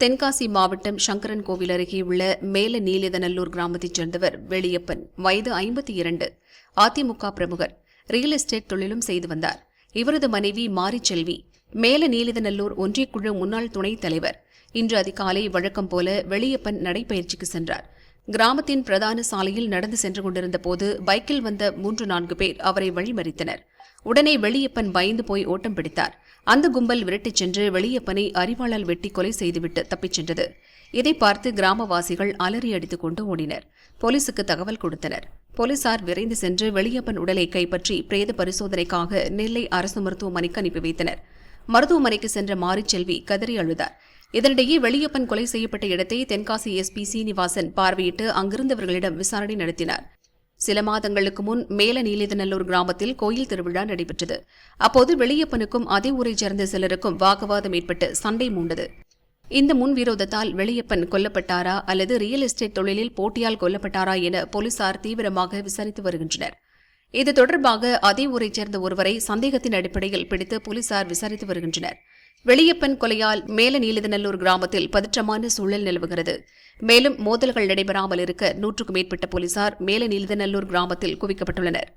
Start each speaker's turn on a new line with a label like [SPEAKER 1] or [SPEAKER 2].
[SPEAKER 1] தென்காசி மாவட்டம் சங்கரன் கோவில் அருகே உள்ள மேல நீலதநல்லூர் கிராமத்தைச் சேர்ந்தவர் வெளியப்பன். வயது ஐம்பத்தி இரண்டு. அதிமுக பிரமுகர். ரியல் எஸ்டேட் தொழிலும் செய்து வந்தார். இவரது மனைவி மாரிச்செல்வி. மேல நீலிதநல்லூர் ஒன்றியக்குழு முன்னாள் துணைத் தலைவர். இன்று அதிகாலை வழக்கம் போல வெளியப்பன் நடைபயிற்சிக்கு சென்றார். கிராமத்தின் பிரதான சாலையில் நடந்து சென்று கொண்டிருந்த போது பைக்கில் வந்த மூன்று நான்கு பேர் அவரை வழிமறித்தனர். உடனே வெளியப்பன் பயந்து போய் ஓட்டம் பிடித்தார். அந்த கும்பல் விரட்டிச் சென்று வெளியப்பனை அரிவாளால் வெட்டி கொலை செய்துவிட்டு தப்பிச் சென்றது. இதை பார்த்து கிராமவாசிகள் அலறி அடித்துக் கொண்டு ஓடினர். போலீசுக்கு தகவல் கொடுத்தனர். போலீசார் விரைந்து சென்று வெளியப்பன் உடலை கைப்பற்றி பிரேத பரிசோதனைக்காக நெல்லை அரசு மருத்துவமனைக்கு அனுப்பி வைத்தனர். மருத்துவமனைக்கு சென்ற மாரிச்செல்வி கதறி அழுதார். இதனிடையே வெளியப்பன் கொலை செய்யப்பட்ட இடத்தை தென்காசி எஸ்பி சீனிவாசன் பார்வையிட்டு அங்கிருந்தவர்களிடம் விசாரணை நடத்தினார். சில மாதங்களுக்கு முன் மேல நீலிதநல்லூர் கிராமத்தில் கோயில் திருவிழா நடைபெற்றது. அப்போது வெளியப்பனுக்கும் அதே ஊரைச் சேர்ந்த சிலருக்கும் வாக்குவாதம் ஏற்பட்டு சண்டை மூண்டது. இந்த முன்விரோதத்தால் வெளியப்பன் கொல்லப்பட்டாரா அல்லது ரியல் எஸ்டேட் தொழிலில் போட்டியால் கொல்லப்பட்டாரா என போலீசார் தீவிரமாக விசாரித்து வருகின்றனர். இது தொடர்பாக அதே ஊரைச் சேர்ந்த ஒருவரை சந்தேகத்தின் அடிப்படையில் பிடித்து போலீசார் விசாரித்து வருகின்றனர். வெளியப்பன் கொலையால் மேல நீலதநல்லூர் கிராமத்தில் பதற்றமான சூழல் நிலவுகிறது. மேலும் மோதல்கள் நடைபெறாமல் இருக்க நூற்றுக்கும் மேற்பட்ட போலீசார் மேல நீலதநல்லூர் கிராமத்தில் குவிக்கப்பட்டுள்ளனர்.